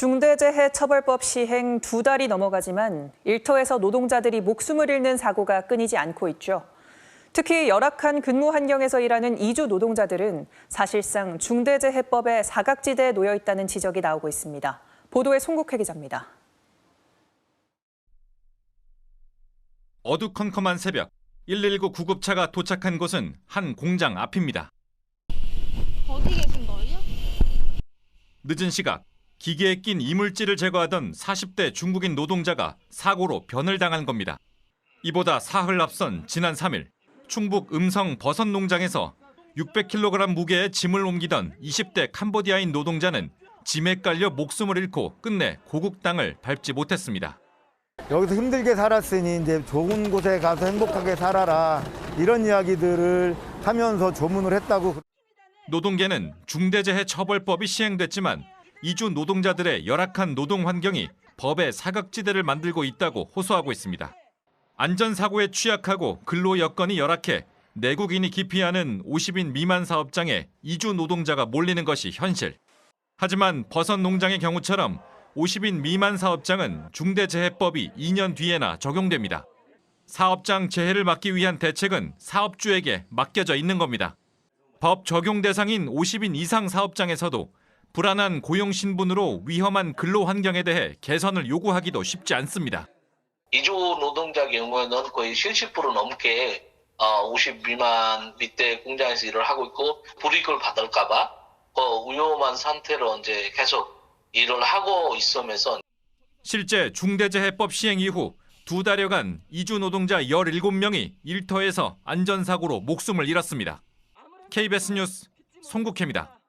중대재해처벌법 시행 두 달이 넘어가지만 일터에서 노동자들이 목숨을 잃는 사고가 끊이지 않고 있죠. 특히 열악한 근무 환경에서 일하는 이주 노동자들은 사실상 중대재해법의 사각지대에 놓여 있다는 지적이 나오고 있습니다. 보도에 송국회 기자입니다. 어두컴컴한 새벽 119 구급차가 도착한 곳은 한 공장 앞입니다. 어디 계신 거예요? 늦은 시각 기계에 낀 이물질을 제거하던 40대 중국인 노동자가 사고로 변을 당한 겁니다. 이보다 사흘 앞선 지난 3일 충북 음성 버섯 농장에서 600kg 무게의 짐을 옮기던 20대 캄보디아인 노동자는 짐에 깔려 목숨을 잃고 끝내 고국 땅을 밟지 못했습니다. 여기서 힘들게 살았으니 이제 좋은 곳에 가서 행복하게 살아라 이런 이야기들을 하면서 조문을 했다고 노동계는 중대재해처벌법이 시행됐지만 이주 노동자들의 열악한 노동 환경이 법의 사각지대를 만들고 있다고 호소하고 있습니다. 안전사고에 취약하고 근로 여건이 열악해 내국인이 기피하는 50인 미만 사업장에 이주 노동자가 몰리는 것이 현실. 하지만 버섯 농장의 경우처럼 50인 미만 사업장은 중대재해법이 2년 뒤에나 적용됩니다. 사업장 재해를 막기 위한 대책은 사업주에게 맡겨져 있는 겁니다. 법 적용 대상인 50인 이상 사업장에서도 불안한 고용 신분으로 위험한 근로 환경에 대해 개선을 요구하기도 쉽지 않습니다. 이주 노동자 경우에는 거의 70% 넘게 어, 50 미만 밑에 공장에서 일을 하고 있고 불이익을 받을까봐 그 위험한 상태로 이제 계속 일을 하고 있으면서 실제 중대재해법 시행 이후 두 달여간 이주 노동자 17명이 일터에서 안전사고로 목숨을 잃었습니다. KBS 뉴스 송국혜입니다.